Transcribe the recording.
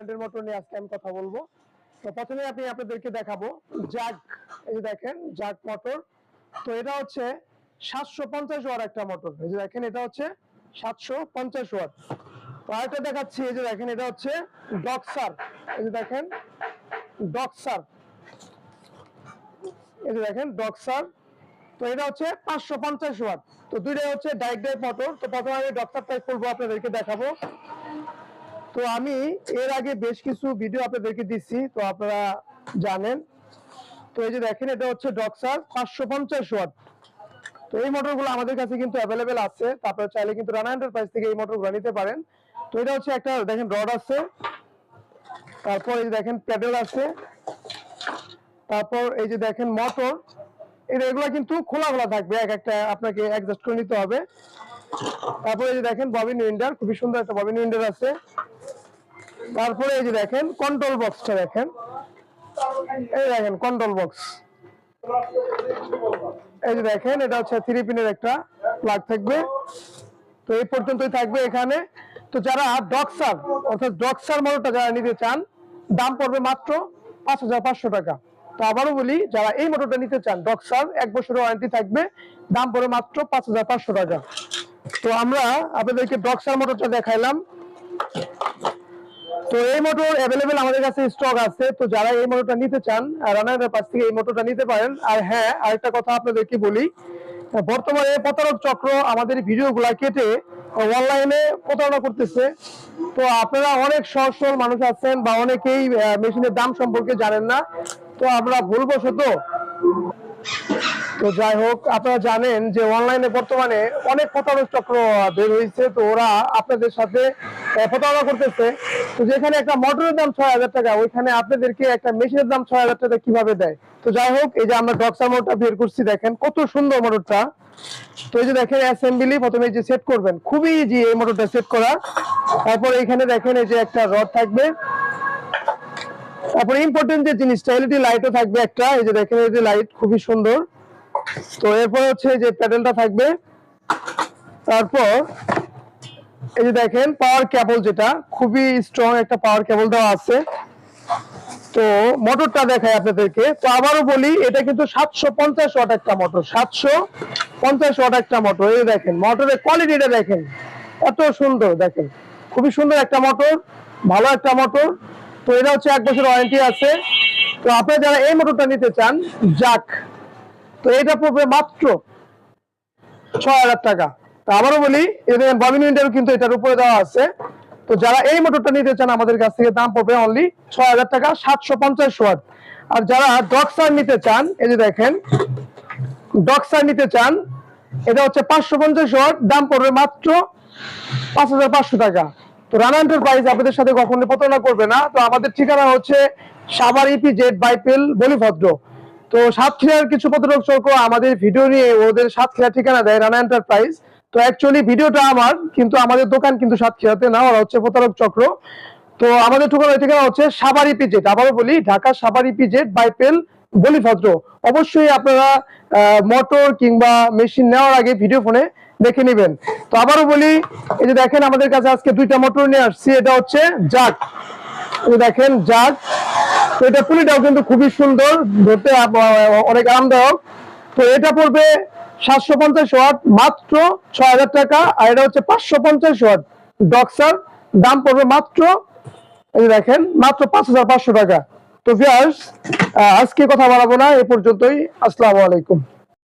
ব্র্যান্ডের মোটর নিয়ে আজকে আমি কথা বলব। তো প্রথমে আপনাদেরকে দেখাবো জাগ, এই দেখেন, জাগ মোটর তো এটা হচ্ছে সাতশো পঞ্চাশ ওয়ার একটা মোটর এই যে দেখেন, এটা হচ্ছে সাতশো পঞ্চাশ তো আরেকটা দেখাচ্ছি, এই যে দেখেন, এটা হচ্ছে ডক্সার এই যে দেখেন ডক্সার এই যে দেখেন ডক্সার তো এটা হচ্ছে পাঁচশো পঞ্চাশ ওয়াট। তো দুইটাই হচ্ছে ডাইরেক্ট ড্রাইভ মোটর তো প্রথমে আমি ডক্সারটা করব আপনাদেরকে দেখাবো। তো আমি এর আগে বেশ কিছু ভিডিও আপনাদেরকে দিচ্ছি, তো আপনারা জানেন। তো এই যে দেখেন, এটা হচ্ছে ডক্সার পাঁচশো পঞ্চাশ ওয়াট। তো এই মোটরগুলো আমাদের কাছে কিন্তু অ্যাভেলেবেল আছে। তারপরে চাইলে কিন্তু রানা এন্টারপ্রাইজ থেকে এই মোটরগুলো নিতে পারেন। তো এটা হচ্ছে একটা, দেখেন রড আছে। তারপর এই যে দেখেন প্যাডেল আছে। তারপর এই যে দেখেন মোটর এটা এগুলো কিন্তু খোলা খোলা থাকবে, এক একটা আপনাকে অ্যাডজাস্ট করে নিতে হবে। তারপরে এই যে দেখেন ববিন উইন্ডার খুবই সুন্দর একটা ববিন উইন্ডার আছে। তারপরে এই যে দেখেন কন্ট্রোল বক্সটা দেখেন। এই দেখেন কন্ট্রোল বক্স এই যে দেখেন, এটা হচ্ছে থ্রি পিনের একটা প্লাগ থাকবে। তো এই পর্যন্তই থাকবে এখানে। তো যারা ডক্সার অর্থাৎ ডক্সার মোটরটা যারা নিতে চান, দাম পড়বে মাত্র পাঁচ হাজার পাঁচশো টাকা। তো আবারও বলি, যারা এই মোটরটা নিতে চান ডক্সার এক বছরের ওয়ারেন্টি থাকবে, দাম পড়বে মাত্র পাঁচ হাজার পাঁচশো টাকা। তো আমরা আপনাদেরকে ডক্সার মোটরটা দেখাইলাম। তো এই মোটর অ্যাভেলেবেল আমাদের কাছে স্টক আছে। তো যারা এই মোটরটা নিতে চান রানারের পাশ থেকে এই মোটরটা নিতে পারেন। আর হ্যাঁ আরেকটা কথা আপনাদেরকে বলি বর্তমানে প্রতারক চক্র আমাদের ভিডিওগুলা কেটে অনলাইনে প্রতারণা করতেছে। তো আপনারা অনেক সহজ সরল মানুষ আছেন বা অনেকেই মেশিনের দাম সম্পর্কে জানেন না। তো আমরা ভুলবশত তো যাই হোক, আপনারা জানেন যে অনলাইনে বর্তমানে অনেক প্রতারক চক্র বের হয়েছে। তো ওরা আপনাদের সাথে প্রতারণা করতেছে। তো যেখানে একটা মোটরের দাম ছয় হাজার টাকা, ওইখানে আপনাদেরকে একটা মেশিনের দাম ছয় হাজার টাকা কীভাবে দেয়? তো যাই হোক, এই যে আমরা ডক্সার মোটরটা বের করছি, দেখেন কত সুন্দর মোটরটা। তো এই যে দেখেন অ্যাসেম্বলি প্রথমে এই যে সেট করবেন। খুবই ইজি এই মোটরটা সেট করা। তারপর এখানে দেখেন এই যে একটা রড থাকবে। তারপর ইম্পর্টেন্ট যে জিনিসটা এলইডি লাইটও থাকবে একটা। এই যে দেখেন এলইডি লাইট খুবই সুন্দর। তো এরপর হচ্ছে যে প্যাডেলটা থাকবে। তারপর এই যে দেখেন পাওয়ার কেবল যেটা, খুবই স্ট্রং একটা পাওয়ার কেবল দেওয়া আছে। তো মোটরটা দেখাই আপনাদেরকে। তো আবারও বলি, এটা কিন্তু সাতশো পঞ্চাশ ওয়াট একটা মোটর সাতশো পঞ্চাশ ওয়াট একটা মোটর এই দেখেন মোটরের কোয়ালিটিটা দেখেন, এত সুন্দর দেখেন। খুবই সুন্দর একটা মোটর ভালো একটা মোটর তো এটা হচ্ছে এক বছর ওয়ারেন্টি আছে। তো আপনারা যারা এই মোটরটা নিতে চান, যাক তো এটা পড়বে মাত্র ছয় হাজার টাকা। তো আবারও বলি এদের ববিন উইন্ডার কিন্তু এটার উপরে দেওয়া আছে। তো যারা এই মোটরটা নিতে চান আমাদের কাছ থেকে দাম পড়বে অনলি ছয় হাজার টাকা, সাতশো পঞ্চাশ ওয়াট। আর যারা ডক্সার নিতে চান, এই যে দেখেন ডক্সার নিতে চান, এটা হচ্ছে পাঁচশো পঞ্চাশ ওয়াট, দাম পড়বে মাত্র পাঁচ হাজার পাঁচশো টাকা। তো রানা এন্টারপ্রাইজ আপনাদের সাথে কখনো প্রতারণা করবে না। তো আমাদের ঠিকানা হচ্ছে সাভার ইপি জেড বাইপেল বলিভদ্র। তো সাতক্ষীরার কিছু প্রতারক চক্র আমাদের ভিডিও নিয়ে ওদের সাতক্ষীরা ঠিকানা দেয় রানা এন্টারপ্রাইজ তো অ্যাকচুয়ালি ভিডিওটা আমার, কিন্তু আমাদের দোকান কিন্তু সাতক্ষীরাতে না, ওরা হচ্ছে প্রতারক চক্র। তো আমাদের ঠিকানা ঠিকানা হচ্ছে সাভার ইপি জেড আবারও বলি, ঢাকা সাভার ইপি জেড বাইপেল বলিভদ্র। অবশ্যই আপনারা মোটর কিংবা মেশিন নেওয়ার আগে ভিডিও ফোনে দেখে নেবেন। তো আবারও বলি, এই যে দেখেন আমাদের কাছে আজকে দুইটা মোটর নিয়ে আসছি, এটা হচ্ছে জাগ দেখেন জাক তো এটা পুলিটাও কিন্তু খুবই সুন্দর, ধরতে অনেক আরামদায়ক। তো এটা পড়বে সাতশো পঞ্চাশ ওয়াট, মাত্র ছ হাজার টাকা, আর এটা হচ্ছে পাঁচশো পঞ্চাশ ওয়াট। ডক্সার দাম পড়বে মাত্র দেখেন, মাত্র পাঁচ হাজার পাঁচশো টাকা। তো ভিয়ার্স আজকে কথা বলাবো না, এ পর্যন্তই। আসসালামু আলাইকুম।